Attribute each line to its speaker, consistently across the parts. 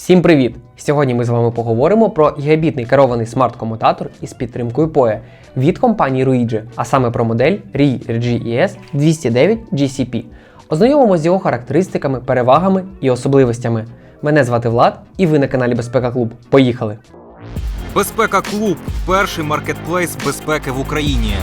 Speaker 1: Всім привіт! Сьогодні ми з вами поговоримо про гігабітний керований смарт-комутатор із підтримкою PoE від компанії Ruigi, а саме про модель RI RGES 209 GCP. Ознайомимося з його характеристиками, перевагами і особливостями. Мене звати Влад, і ви на каналі Безпека Клуб. Поїхали!
Speaker 2: Безпека Клуб перший маркетплейс безпеки в Україні.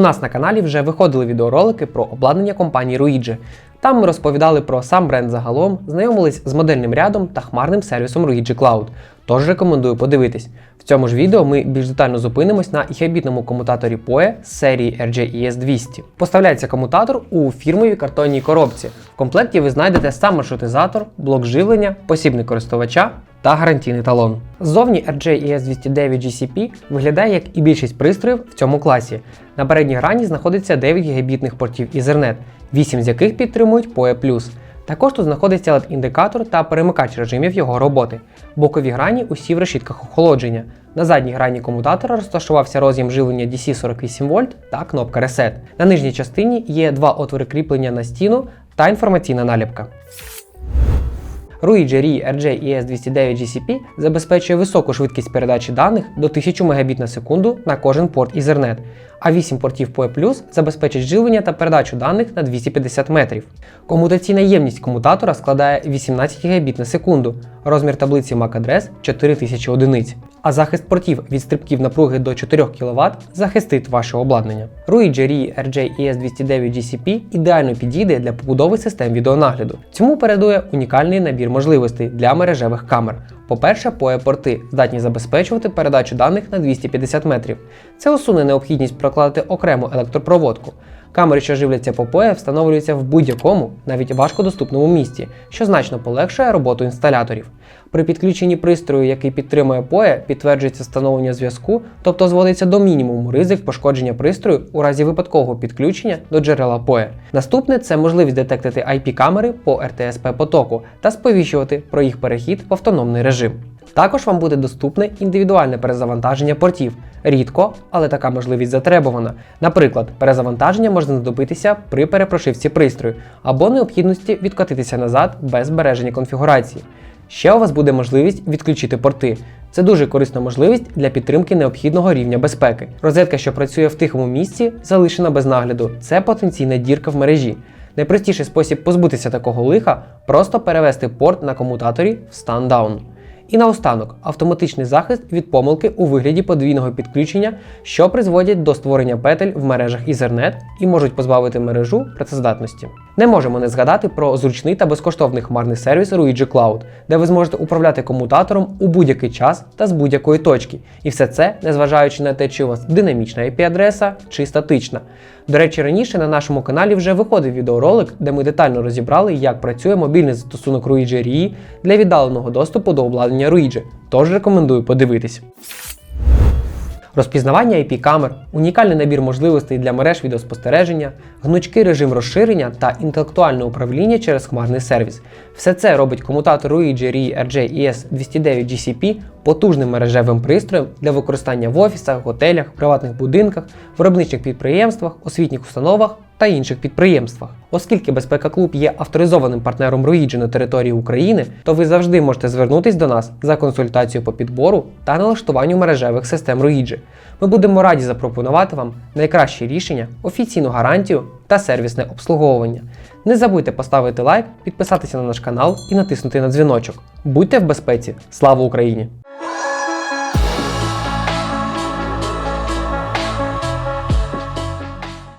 Speaker 1: У нас на каналі вже виходили відеоролики про обладнання компанії Ruigi. Там ми розповідали про сам бренд загалом, знайомились з модельним рядом та хмарним сервісом Ruigi Cloud. Тож рекомендую подивитись. В цьому ж відео ми більш детально зупинимось на гігабітному комутаторі PoE з серії RJES 200. Поставляється комутатор у фірмовій картонній коробці. В комплекті ви знайдете сам маршрутизатор, блок живлення, посібник користувача та гарантійний талон. Ззовні RJES 209 GCP виглядає як і більшість пристроїв в цьому класі. На передній грані знаходиться 9 гігабітних портів Ethernet, 8 з яких підтримують PoE+. Також тут знаходиться LED-індикатор та перемикач режимів його роботи. Бокові грані усі в решітках охолодження. На задній грані комутатора розташувався роз'єм живлення DC 48 вольт та кнопка Reset. На нижній частині є два отвори кріплення на стіну та інформаційна наліпка. Ruigi RI RJ ES209 GCP забезпечує високу швидкість передачі даних до 1000 Мбіт на секунду на кожен порт Ethernet, а 8 портів PoE забезпечить живлення та передачу даних на 250 метрів. Комутаційна ємність комутатора складає 18 Гбіт на секунду, розмір таблиці MAC-адрес 4000 одиниць, а захист портів від стрибків напруги до 4 кВт захистить ваше обладнання. Ruigi RI RJ ES209 GCP ідеально підійде для побудови систем відеонагляду. Цьому передує унікальний набір можливостей для мережевих камер. По-перше, PoE-порти здатні забезпечувати передачу даних на 250 метрів. Це усуне необхідність прокладати окрему електропроводку. Камери, що живляться по PoE, встановлюються в будь-якому, навіть важкодоступному місці, що значно полегшує роботу інсталяторів. При підключенні пристрою, який підтримує PoE, підтверджується встановлення зв'язку, тобто зводиться до мінімуму ризик пошкодження пристрою у разі випадкового підключення до джерела PoE. Наступне це можливість детектити IP-камери по RTSP потоку та сповіщувати про їх перехід в автономний режим. Також вам буде доступне індивідуальне перезавантаження портів. Рідко, але така можливість затребувана. Наприклад, перезавантаження може знадобитися при перепрошивці пристрою або необхідності відкотитися назад без збереження конфігурації. Ще у вас буде можливість відключити порти. Це дуже корисна можливість для підтримки необхідного рівня безпеки. Розетка, що працює в тихому місці, залишена без нагляду. Це потенційна дірка в мережі. Найпростіший спосіб позбутися такого лиха просто перевести порт на комутаторі в стан даун. І наостанок автоматичний захист від помилки у вигляді подвійного підключення, що призводять до створення петель в мережах Ethernet і можуть позбавити мережу працездатності. Не можемо не згадати про зручний та безкоштовний хмарний сервіс Ruigi Cloud, де ви зможете управляти комутатором у будь-який час та з будь-якої точки. І все це незважаючи на те, чи у вас динамічна IP-адреса чи статична. До речі, раніше на нашому каналі вже виходив відеоролик, де ми детально розібрали, як працює мобільний застосунок Ruigi RE для віддаленого доступу до обладнання Ruigi, тож рекомендую подивитись. Розпізнавання IP-камер, унікальний набір можливостей для мереж відеоспостереження, гнучкий режим розширення та інтелектуальне управління через хмарний сервіс. Все це робить комутатор Ruigi RE RJ ES 209 GCP потужним мережевим пристроєм для використання в офісах, готелях, приватних будинках, виробничих підприємствах, освітніх установах та інших підприємствах. Оскільки Безпека Клуб є авторизованим партнером Ruigi на території України, то ви завжди можете звернутись до нас за консультацією по підбору та налаштуванню мережевих систем Ruigi. Ми будемо раді запропонувати вам найкращі рішення, офіційну гарантію та сервісне обслуговування. Не забудьте поставити лайк, підписатися на наш канал і натиснути на дзвіночок. Будьте в безпеці! Слава Україні!